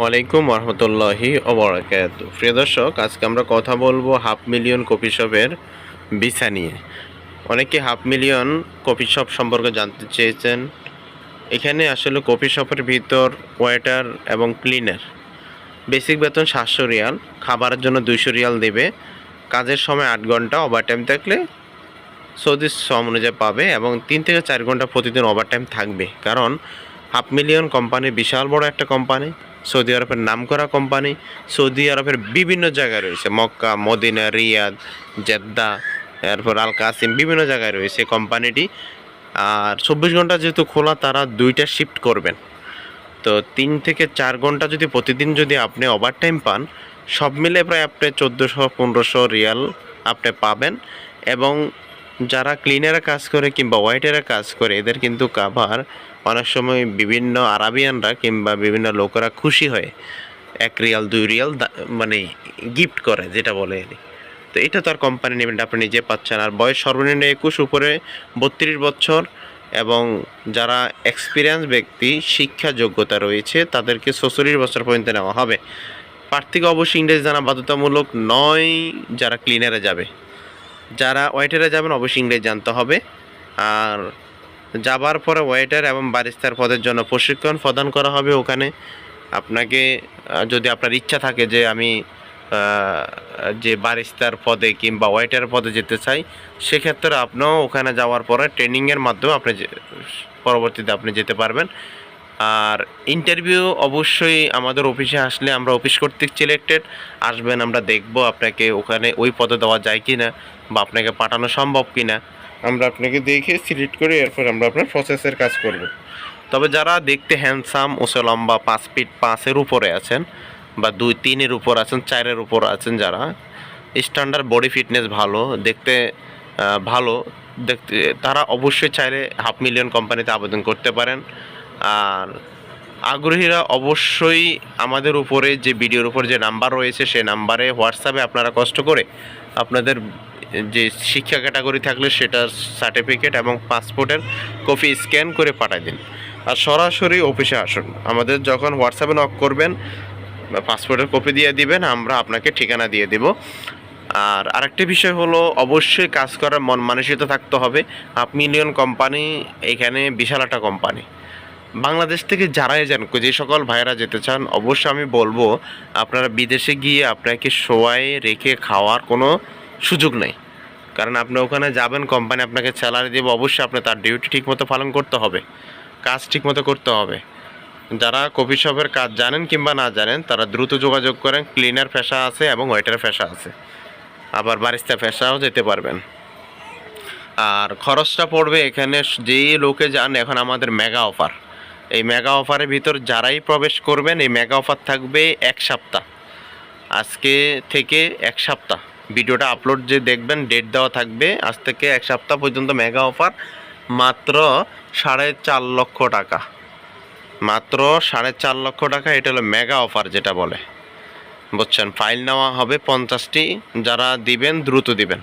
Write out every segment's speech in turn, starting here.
ওয়ালাইকুম রহমতুল্লাহি ওবরাকাত প্রিয় দর্শক, আজকে আমরা কথা বলব হাফ মিলিয়ন কফি শপের ভিসা নিয়ে। অনেকে হাফ মিলিয়ন কফি শপ সম্পর্কে জানতে চেয়েছেন। এখানে আসলে কফি শপের ভিতর ওয়েটার এবং ক্লিনার। বেসিক বেতন সাতশো রিয়াল, খাবারের জন্য দুইশো রিয়াল দেবে। কাজের সময় আট ঘণ্টা ওভারটাইম থাকলে সৌদি শ্রম অনুযায়ী পাবে এবং তিন থেকে চার ঘণ্টা প্রতিদিন ওভারটাইম থাকবে। কারণ হাফ মিলিয়ন কোম্পানি বিশাল বড় একটা কোম্পানি। সৌদি আরবের নামকরা কোম্পানি, সৌদি আরবের বিভিন্ন জায়গায় রয়েছে। মক্কা, মদিনা, রিয়াদ, জেদ্দা, এরপর আল কাসিম, বিভিন্ন জায়গায় রয়েছে কোম্পানিটি। আর চব্বিশ ঘণ্টা যেহেতু খোলা, তারা দুইটা শিফট করবেন। তো তিন থেকে চার ঘণ্টা যদি প্রতিদিন যদি আপনি ওভারটাইম পান, সব মিলে প্রায় আপনি চোদ্দোশো, পনেরোশো রিয়াল আপনি পাবেন। এবং যারা ক্লিনারে কাজ করে কিংবা ওয়াইটারে কাজ করে, এদের কিন্তু কাভার অনেক সময় বিভিন্ন আরাবিয়ানরা কিংবা বিভিন্ন লোকেরা খুশি হয় এক রিয়াল, দুই রিয়াল মানে গিফট করে, যেটা বলে তো এটা তো আর কোম্পানি নেবেন আপনি নিজে পাচ্ছেন। আর বয়স সর্বনিম্ন একুশ, উপরে বত্রিশ বছর এবং যারা এক্সপিরিয়েন্স ব্যক্তি, শিক্ষা যোগ্যতা রয়েছে, তাদেরকে ছচল্লিশ বছর পর্যন্ত নেওয়া হবে। প্রার্থীকে অবশ্যই ইংরেজি জানা বাধ্যতামূলক নয়, যারা ক্লিনারে যাবে। যারা ওয়েটারে যাবেন, অবশ্যই ইংরেজি জানতে হবে। আর যাবার পরে ওয়েটার এবং বারিস্তার পদের জন্য প্রশিক্ষণ প্রদান করা হবে ওখানে। আপনাকে যদি আপনার ইচ্ছা থাকে যে আমি যে বারিস্তার পদে কিংবা ওয়েটার পদে যেতে চাই, সেক্ষেত্রে আপনিও ওখানে যাওয়ার পরে ট্রেনিংয়ের মাধ্যমে আপনি পরবর্তীতে আপনি যেতে পারবেন। আর ইন্টারভিউ অবশ্যই আমাদের অফিসে আসলে আমরা অফিস কর্তৃক সিলেক্টেড আসবেন, আমরা দেখব আপনাকে ওখানে ওই পদে দেওয়া যায় কি না বা আপনাকে পাঠানো সম্ভব কি না আমরা আপনাকে দেখে সিলেক্ট করে এরপর আমরা আপনার প্রসেসের কাজ করব। তবে যারা দেখতে হ্যান্ডসাম ওসে লম্বা, পাঁচ ফিট পাঁচের উপরে আছেন বা দুই তিনের উপর আছেন, চারের উপর আছেন যারা স্ট্যান্ডার্ড বডি ফিটনেস ভালো, দেখতে ভালো, দেখতে, তারা অবশ্যই চাইলে হাফ মিলিয়ন কোম্পানিতে আবেদন করতে পারেন। আর আগ্রহীরা অবশ্যই আমাদের উপরে যে ভিডিওর উপর যে নাম্বার রয়েছে, সে নাম্বারে হোয়াটসঅ্যাপে আপনারা কষ্ট করে আপনাদের যে শিক্ষা ক্যাটাগরি থাকলে সেটার সার্টিফিকেট এবং পাসপোর্টের কপি স্ক্যান করে পাঠিয়ে দিন। আর সরাসরি অফিসে আসুন। আমাদের যখন হোয়াটসঅ্যাপে নক করবেন পাসপোর্টের কপি দিয়ে দিবেন, আমরা আপনাকে ঠিকানা দিয়ে দিব। আর আরেকটি বিষয় হলো, অবশ্যই কাজ করার মন মানসিকতা থাকতে হবে। হাফ মিলিয়ন কোম্পানি এখানে বিশাল একটা কোম্পানি বাংলাদেশ থেকে যারাই যান, যে সকল ভাইয়েরা যেতে চান, অবশ্যই আমি বলব, আপনারা বিদেশে গিয়ে আপনাকে শোয়াই রেখে খাওয়ার কোনো সুযোগ নেই। কারণ আপনি ওখানে যাবেন কোম্পানি আপনাকে স্যালারি দেবে, অবশ্যই আপনি তার ডিউটি ঠিকমতো পালন করতে হবে, কাজ ঠিকমতো করতে হবে। যারা কফি শপের কাজ জানেন কিংবা না জানেন, তারা দ্রুত যোগাযোগ করেন ক্লিনার পেশা আছে এবং ওয়েটার পেশা আছে। আবার বারিস্তা পেশাও যেতে পারবেন। আর খরচটা পড়বে এখানে যেই লোকে যান, এখন আমাদের মেগা অফার এই মেগা অফারের ভিতর যারাই প্রবেশ করবেন, এই মেগা অফার থাকবে এক সপ্তাহ। আজকে থেকে এক সপ্তাহ। ভিডিওটা আপলোড যে দেখবেন ডেট দেওয়া থাকবে, আজ থেকে এক সপ্তাহ পর্যন্ত মেগা অফার মাত্র সাড়ে চার লক্ষ টাকা। মাত্র সাড়ে চার লক্ষ টাকা, এটা হলো মেগা অফার যেটা বলে। বুঝছেন? ফাইল নেওয়া হবে পঞ্চাশটি, যারা দিবেন দ্রুত দিবেন।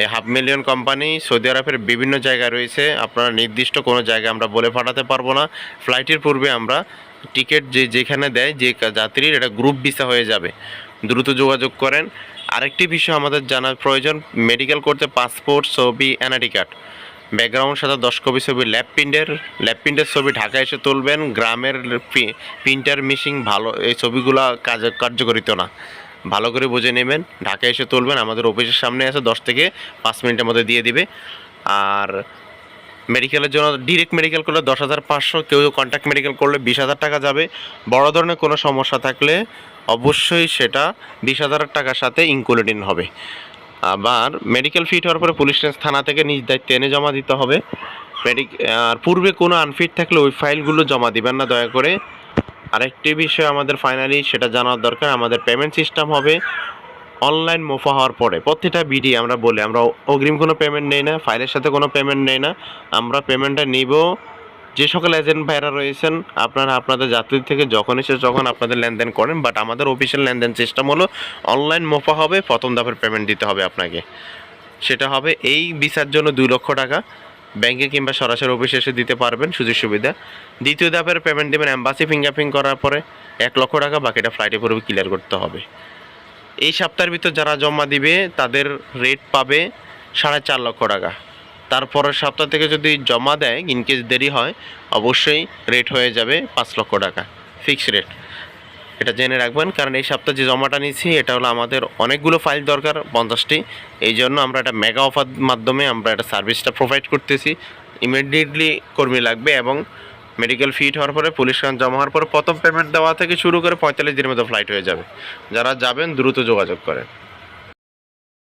এই হাফ মিলিয়ন কোম্পানি সৌদি আরবের বিভিন্ন জায়গায় রয়েছে। আপনারা নির্দিষ্ট কোনো জায়গায় আমরা বলে পাঠাতে পারব না। ফ্লাইটের পূর্বে আমরা টিকিট যে যেখানে দেয়, যে যাত্রীর, এটা গ্রুপ ভিসা হয়ে যাবে। দ্রুত যোগাযোগ করেন। আরেকটি বিষয় আমাদের জানার প্রয়োজন মেডিকেল করতে পাসপোর্ট ছবি এনআইডি কার্ড ব্যাকগ্রাউন্ড সাথে দশ কপি ছবি ল্যাব প্রিন্টের ল্যাব প্রিন্টের ছবি ঢাকা এসে তুলবেন, গ্রামের প্রিন্টার মিশিং ভালো, এই ছবিগুলো কাজ কার্যকরিত না। ভালো করে বুঝে নেবেন ঢাকা এসে তুলবেন, আমাদের অফিসের সামনে আছে, দশ থেকে পাঁচ মিনিটের মধ্যে দিয়ে দিবে। আর মেডিকেলের জন্য ডিরেক্ট মেডিকেল করলে দশ হাজার পাঁচশো, কেউ কন্ট্যাক্ট মেডিকেল করলে বিশ হাজার টাকা যাবে। বড় ধরনের কোনো সমস্যা থাকলে অবশ্যই সেটা বিশ হাজার টাকার সাথে ইনক্লুডিং হবে। আবার মেডিকেল ফিট হওয়ার পরে পুলিশ থানা থেকে নিজ দায়িত্বে এনে জমা দিতে হবে। মেডিক আর পূর্বে কোনো আনফিট থাকলে ওই ফাইলগুলো জমা দিবেন না, দয়া করে। আরেকটি বিষয় আমাদের ফাইনালি সেটা জানার দরকার, আমাদের পেমেন্ট সিস্টেম হবে। অনলাইন মোফা হওয়ার পরে প্রতিটা বিডি আমরা বলি, আমরা অগ্রিম কোনো পেমেন্ট নেই না ফাইলের সাথে কোনো পেমেন্ট নেই না। আমরা পেমেন্টটা নিব। যে সকল এজেন্ট ভাইরা রয়েছেন, আপনারা আপনাদের যাত্রী থেকে যখন এসে যখন আপনাদের লেনদেন করেন বাট আমাদের অফিসিয়াল লেনদেন সিস্টেম হলো অনলাইন মোফা হবে, প্রথম ধাপের পেমেন্ট দিতে হবে আপনাকে। সেটা হবে এই ভিসার জন্য দুই লক্ষ টাকা। ব্যাংকে কিংবা সরাসরি অফিসে এসে দিতে পারবেন, সুযোগ সুবিধা। দ্বিতীয় ধাপের পেমেন্ট দেবেন অ্যাম্বাসি ফিঙ্গারপ্রিন্ট করার পরে এক লক্ষ টাকা, বাকিটা ফ্লাইটে পড়বে ক্লিয়ার করতে হবে। এই সপ্তাহের ভিতর যারা জমা দিবে, তাদের রেট পাবে সাড়ে চার লক্ষ টাকা। তারপরের সপ্তাহ থেকে যদি জমা দেয় ইনকেস দেরি হয়, অবশ্যই রেট হয়ে যাবে পাঁচ লক্ষ টাকা ফিক্স রেট এটা জেনে রাখবেন, কারণ এই সপ্তাহে যে জমাটা নিয়েছি, এটা হলো আমাদের অনেকগুলো ফাইল দরকার, পঞ্চাশটি। এই জন্য আমরা একটা মেগা অফার মাধ্যমে আমরা একটা সার্ভিসটা প্রোভাইড করতেছি। ইমিডিয়েটলি কর্মী লাগবে এবং মেডিকেল ফিট হওয়ার পরে, পুলিশ জমা হওয়ার পর প্রথম পেমেন্ট দেওয়া থেকে শুরু করে পঁয়তাল্লিশ দিনের মধ্যে ফ্লাইট হয়ে যাবে। যারা যাবেন, দ্রুত যোগাযোগ করেন।